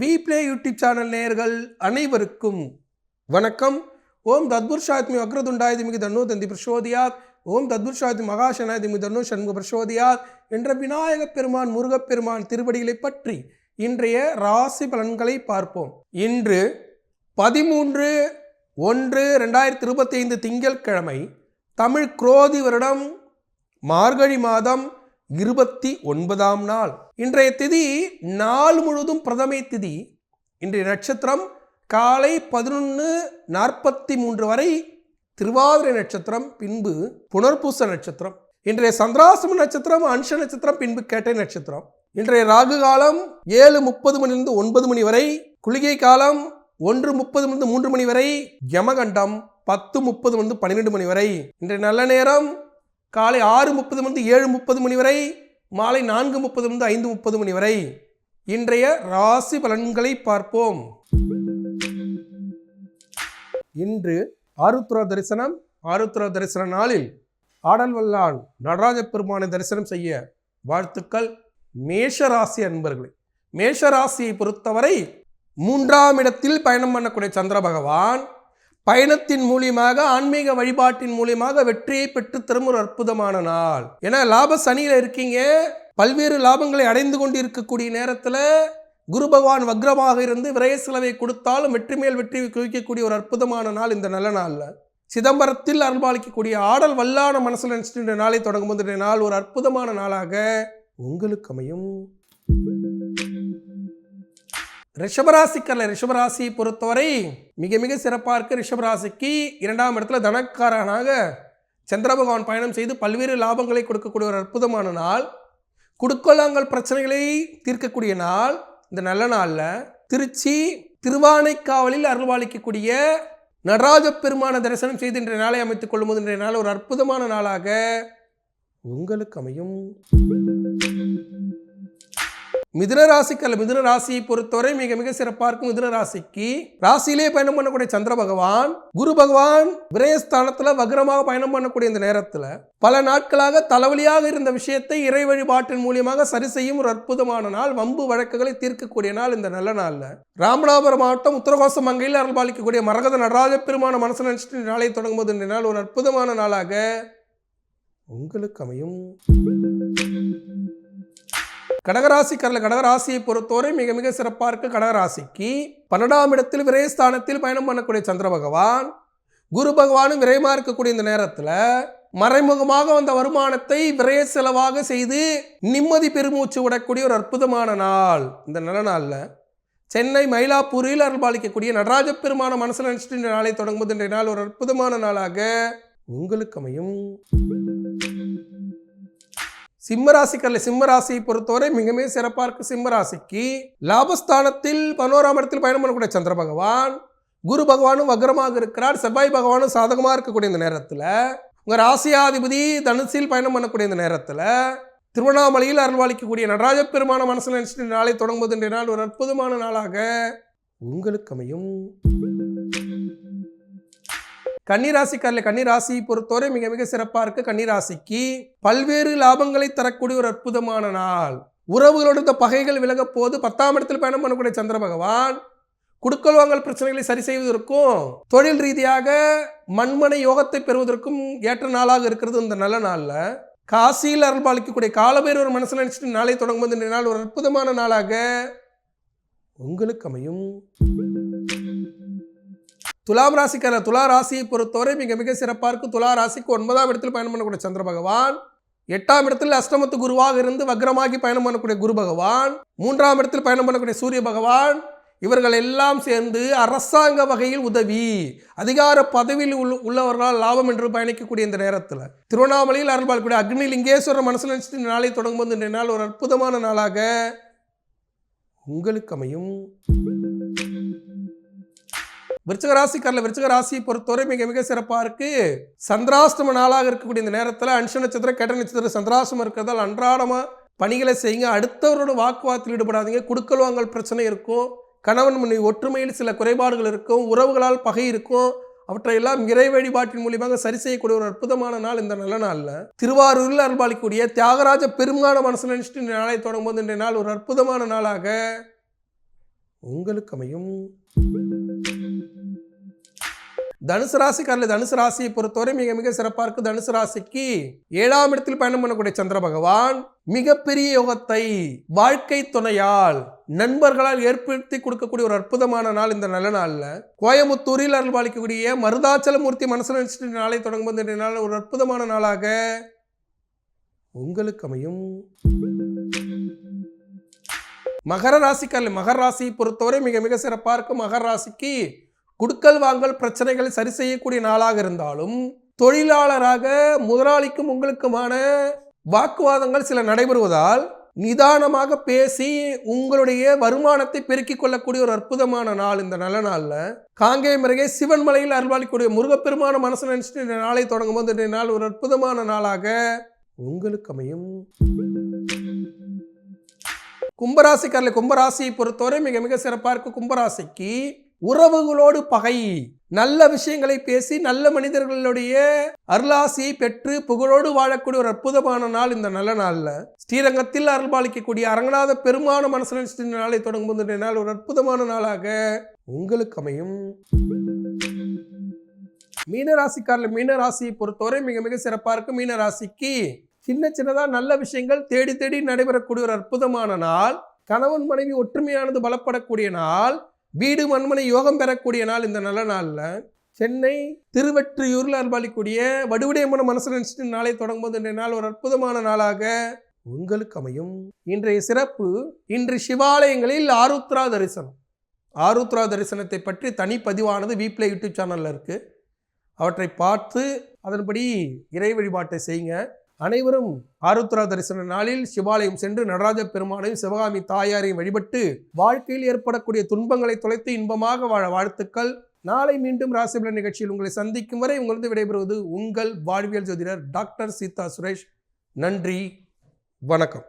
We play YouTube channel நேயர்கள் அனைவருக்கும் வணக்கம். ஓம் தத்புருஷாத்மி வக்ரதுண்டாயதிமிகு தன்னோ தந்தி பிரசோதியாத். ஓம் தத்புருஷாத்மி மகாசனாதிமிகு தன்னோ சண்முக பிரசோதியாத். என்ற விநாயகப் பெருமான் முருகப்பெருமான் திருவடிகளை பற்றி இன்றைய ராசி பலன்களை பார்ப்போம். இன்று பதிமூன்று ஒன்று ரெண்டாயிரத்தி இருபத்தி ஐந்து திங்கட்கிழமை தமிழ் குரோதி வருடம் மார்கழி மாதம் இருபத்தி ஒன்பதாம் நாள். இன்றைய திதி நாள் முழுவதும் பிரதமை திதி. இன்றைய நட்சத்திரம் காலை பதினொன்று நாற்பத்தி மூன்று வரை திருவாதிரை நட்சத்திரம் பின்பு புனர்பூச நட்சத்திரம். இன்றைய சந்திராசம நட்சத்திரம் அன்ஷ நட்சத்திரம் பின்பு கேட்டை நட்சத்திரம். இன்றைய ராகு காலம் ஏழு முப்பது மணிலிருந்து ஒன்பது மணி வரை குளிகை காலம் ஒன்று முப்பது மணிலிருந்து மூன்று மணி வரை யமகண்டம் பத்து முப்பது மணிலிருந்து பன்னிரெண்டு மணி வரை. இன்றைய நல்ல நேரம் காலை ஆறு முப்பது மணி ஏழு முப்பது மணி வரை மாலை நான்கு முப்பது மணி ஐந்து முப்பது மணி வரை. இன்றைய ராசி பலன்களை பார்ப்போம். இன்று ஆருத்ரா தரிசனம் ஆருத்ரா தரிசன நாளில் ஆடல் வல்லான் நடராஜ பெருமானை தரிசனம் செய்ய வாழ்த்துக்கள். மேஷ ராசி அன்பர்களே மேஷ ராசியை பொறுத்தவரை மூன்றாம் இடத்தில் பயணம் பண்ணக்கூடிய சந்திர பகவான் பயணத்தின் மூலியமாக ஆன்மீக வழிபாட்டின் மூலியமாக வெற்றியை பெற்று தரும் ஒரு அற்புதமான நாள். ஏன்னா லாப சனியில் இருக்கீங்க. பல்வேறு லாபங்களை அடைந்து கொண்டு இருக்கக்கூடிய நேரத்தில் குரு பகவான் வக்ரமாக இருந்து விரய செலவை கொடுத்தாலும் வெற்றி மேல் வெற்றி குவிக்கக்கூடிய ஒரு அற்புதமான நாள் இந்த நல்ல நாளில். சிதம்பரத்தில் அருள்பாலிக்கக்கூடிய ஆடல் வல்லான மனசில் நினைச்சிட்டு நாளை தொடங்கும் போது நாள் ஒரு அற்புதமான நாளாக உங்களுக்கு அமையும். ரிஷபராசிக்கல்ல ரிஷபராசி பொறுத்தவரை மிக மிக சிறப்பாக இருக்குது ரிஷபராசிக்கு. இரண்டாம் இடத்துல தனக்காரனாக சந்திர பகவான் பயணம் செய்து பல்வேறு லாபங்களை கொடுக்கக்கூடிய ஒரு அற்புதமான நாள். குடுக்கலாங்கல் பிரச்சனைகளை தீர்க்கக்கூடிய நாள். இந்த நல்ல நாளில் திருச்சி திருவானைக்காவலில் அருள்வாளிக்கக்கூடிய நடராஜ பெருமான தரிசனம் செய்து இன்றைய நாளை அமைத்துக் கொள்ளும்போது இன்றைய நாள் ஒரு அற்புதமான நாளாக உங்களுக்கு அமையும். மிதுன ராசிக்கு அல்ல மிதுன ராசியை பொறுத்தவரை மிக மிக சிறப்பாக இருக்கும் மிதுன ராசிக்கு ராசியிலே பயணம் பண்ணக்கூடிய சந்திர பகவான் குரு பகவான் விரயஸ்தானத்தில் வக்ரமாக பயணம் பண்ணக்கூடிய இந்த நேரத்தில் பல நாட்களாக தலைவலியாக இருந்த விஷயத்தை இறை வழிபாட்டின் மூலியமாக சரி செய்யும் ஒரு அற்புதமான நாள் வம்பு வழக்குகளை தீர்க்கக்கூடிய நாள் இந்த நல்ல நாளில். ராமநாதபுரம் மாவட்டம் உத்தரகோச மங்கையில் அருள்பாலிக்கக்கூடிய மரகத நடராஜ பெருமான மனசு நினைச்சிட்டு நாளை தொடங்கும் போது இந்த நாள் ஒரு அற்புதமான நாளாக உங்களுக்கு அமையும். கடகராசிக்காரில் கடகராசியை பொறுத்தவரை மிக மிக சிறப்பாக இருக்கு கடகராசிக்கு. பன்னெண்டாம் இடத்தில் விரயஸ்தானத்தில் பயணம் பண்ணக்கூடிய சந்திர பகவான் குரு பகவானும் விரயமாக இருக்கக்கூடிய இந்த நேரத்தில் மறைமுகமாக வந்த வருமானத்தை விரைய செலவாக செய்து நிம்மதி பெருமூச்சு விடக்கூடிய ஒரு அற்புதமான நாள் இந்த நல்ல நாளில். சென்னை மயிலாப்பூரில் அருள்பாலிக்கக்கூடிய நடராஜ பெருமான மனசில் நினைச்சிட்டு இந்த நாளை தொடங்கும்போது இன்றைய நாள் ஒரு அற்புதமான நாளாக உங்களுக்கு அமையும். சிம்மராசிக்கல்ல சிம்மராசியை பொறுத்தவரை மிக மிக சிறப்பாக இருக்கு சிம்மராசிக்கு. லாபஸ்தானத்தில் பதினோராம் இடத்தில் பயணம் பண்ணக்கூடிய சந்திர பகவான் குரு பகவானும் வக்ரமாக இருக்கிறார் செவ்வாய் பகவானும் சாதகமாக இருக்கக்கூடிய இந்த நேரத்தில் உங்கள் ராசியாதிபதி தனுசில் பயணம் பண்ணக்கூடிய இந்த நேரத்தில் திருவண்ணாமலையில் அருள்வாளிக்கக்கூடிய நடராஜ பெருமான மனசில் நினைச்சிட்டு நாளை தொடங்குவது இன்றைய நாள் ஒரு அற்புதமான நாளாக உங்களுக்கு அமையும். கன்னிராசிக்காரில் கன்னிராசியை பொறுத்தவரை மிக மிக சிறப்பாக இருக்கு. கன்னிராசிக்கு பல்வேறு லாபங்களை தரக்கூடிய ஒரு அற்புதமான நாள். உறவுகளோட இந்த பகைகள் விலக போது பத்தாம் இடத்தில் பயணம் பண்ணக்கூடிய சந்திர பகவான் குடுக்கல் வாங்கல் பிரச்சனைகளை சரி செய்வதற்கும் தொழில் ரீதியாக மண்மனை யோகத்தை பெறுவதற்கும் ஏற்ற நாளாக இருக்கிறது இந்த நல்ல நாளில். காசியில் அருள்பாலிக்கக்கூடிய காலபேர் மனசில் நினைச்சிட்டு நாளை தொடங்கும்போது இந்த நாள் ஒரு அற்புதமான நாளாக உங்களுக்கு அமையும். துலாம் ராசிக்கார துலா ராசியை பொறுத்தவரை மிக மிக சிறப்பாக இருக்கும். துலா ராசிக்கு ஒன்பதாம் இடத்தில் பயணம் பண்ணக்கூடிய சந்திர பகவான். எட்டாம் இடத்தில் அஷ்டமத்து குருவாக இருந்து வக்ரமாகி பயணம் பண்ணக்கூடிய குரு பகவான். மூன்றாம் இடத்தில் பயணம் பண்ணக்கூடிய சூரிய பகவான். இவர்கள் எல்லாம் சேர்ந்து அரசாங்க வகையில் உதவி அதிகார பதவியில் உள்ள உள்ளவர்களால் லாபம் என்று பயணிக்கக்கூடிய இந்த நேரத்தில் திருவண்ணாமலையில் அருள்பாலக்கூடிய அக்னி லிங்கேஸ்வரர் மனசில் நினைச்சிட்டு நாளை தொடங்கும்போது இன்றைய நாள் ஒரு அற்புதமான நாளாக உங்களுக்கு அமையும். விருச்சக ராசிக்காரில் விருச்சக ராசியை பொறுத்தவரை மிக மிக சிறப்பாக இருக்கு. சந்திராஷ்டம நாளாக இருக்கக்கூடிய இந்த நேரத்தில் அன்ஷ நட்சத்திரம் கெட்ட நட்சத்திரம் சந்திராஷ்டமம் இருக்கிறதால் அன்றாடமாக பணிகளை செய்யுங்க. அடுத்தவரோட வாக்குவாதத்தில் ஈடுபடாதீங்க. குடுக்கல் வாங்கல் பிரச்சனை இருக்கும். கணவன் மனைவி ஒற்றுமையில் சில குறைபாடுகள் இருக்கும். உறவுகளால் பகை இருக்கும். அவற்றையெல்லாம் இறை வழிபாட்டின் மூலியமாக சரி செய்யக்கூடிய ஒரு அற்புதமான நாள் இந்த நல்ல நாளில். திருவாரூரில் அருள்பாலிக்கூடிய தியாகராஜ பெருமான மனசு நினைச்சிட்டு இந்த நாளை தொடங்கும் போது இன்றைய நாள் ஒரு அற்புதமான நாளாக உங்களுக்கு அமையும். தனுசு ராசிக்காரில் தனுசு ராசியை பொறுத்தவரை மிக மிக சிறப்பாக இருக்கு தனுசு ராசிக்கு ஏழாம் இடத்தில் பயணம் பண்ணக்கூடிய சந்திர பகவான் மிகப்பெரிய யோகத்தை வாழ்க்கை துணையால் நண்பர்களால் ஏற்படுத்தி கொடுக்கக்கூடிய ஒரு அற்புதமான நாள் இந்த நல்ல நாளில். கோயம்புத்தூரில் அருள்பாலிக்கக்கூடிய மருதாச்சலமூர்த்தி மனசில் நினைச்சிட்டு நாளை தொடங்கும் போது நாள் ஒரு அற்புதமான நாளாக உங்களுக்கு அமையும். மகர ராசிக்காரர்கள் மகர ராசியை பொறுத்தவரை மிக மிக சிறப்பாக இருக்கும் மகர ராசிக்கு குடுக்கல் வாங்கல் பிரச்சனைகளை சரி செய்யக்கூடிய நாளாக இருந்தாலும் தொழிலாளராக முதலாளிக்கும் உங்களுக்குமான வாக்குவாதங்கள் சில நடைபெறுவதால் நிதானமாக பேசி உங்களுடைய வருமானத்தை பெருக்கிக் கொள்ளக்கூடிய ஒரு அற்புதமான நாள் இந்த நல்ல நாளில். காங்கேயம் அருகே சிவன் மலையில் அருள்வாளிக்கூடிய முருகப்பெருமான மனசு நினைச்சிட்டு இந்த நாளை தொடங்கும் போது இன்றைய நாள் ஒரு அற்புதமான நாளாக உங்களுக்கு அமையும். கும்பராசிக்காரில் கும்பராசியை பொறுத்தவரை மிக மிக சிறப்பாக இருக்கும் கும்பராசிக்கு உறவுகளோடு பகை. நல்ல விஷயங்களை பேசி நல்ல மனிதர்களுடைய அருளாசியை பெற்று புகழோடு வாழக்கூடிய ஒரு அற்புதமான நாள் இந்த நல்ல நாளில். ஸ்ரீரங்கத்தில் அருள்பாலிக்கக்கூடிய அரங்கநாத பெருமான மனசு நாளை தொடங்கும் போது நாள் ஒரு அற்புதமான நாளாக உங்களுக்கு அமையும். மீனராசிக்காரில் மீனராசியை பொறுத்தவரை மிக மிக சிறப்பாக இருக்கும் மீனராசிக்கு சின்ன சின்னதாக நல்ல விஷயங்கள் தேடி தேடி நடைபெறக்கூடிய ஒரு அற்புதமான நாள். கணவன் மனைவி ஒற்றுமையானது பலப்படக்கூடிய நாள். வீடு மண்மனை யோகம் பெறக்கூடிய நாள் இந்த நல்ல நாளில். சென்னை திருவற்றியூரில் அன்பாளிக்கூடிய வடுவிடையம்மன மனசு நினைச்சிட்டு நாளை தொடங்கும்போது இன்றைய நாள் ஒரு அற்புதமான நாளாக உங்களுக்கு அமையும். இன்றைய சிறப்பு இன்று சிவாலயங்களில் ஆருத்ரா தரிசனம். ஆருத்ரா தரிசனத்தை பற்றி தனி பதிவானது வீப்ளே யூடியூப் சேனலில் இருக்குது அவற்றை பார்த்து அதன்படி இறை வழிபாட்டை செய்யுங்க. அனைவரும் ஆருத்ரா தரிசன நாளில் சிவாலயம் சென்று நடராஜ பெருமானையும் சிவகாமி தாயாரையும் வழிபட்டு வாழ்க்கையில் ஏற்படக்கூடிய துன்பங்களை தொலைத்து இன்பமாக வாழ வாழ்த்துக்கள். நாளை மீண்டும் ராசிபலன் நிகழ்ச்சியில் உங்களை சந்திக்கும் வரை உங்களது விடைபெறுவது உங்கள் வாழ்வியல் ஜோதிடர் டாக்டர் சீதா சுரேஷ். நன்றி. வணக்கம்.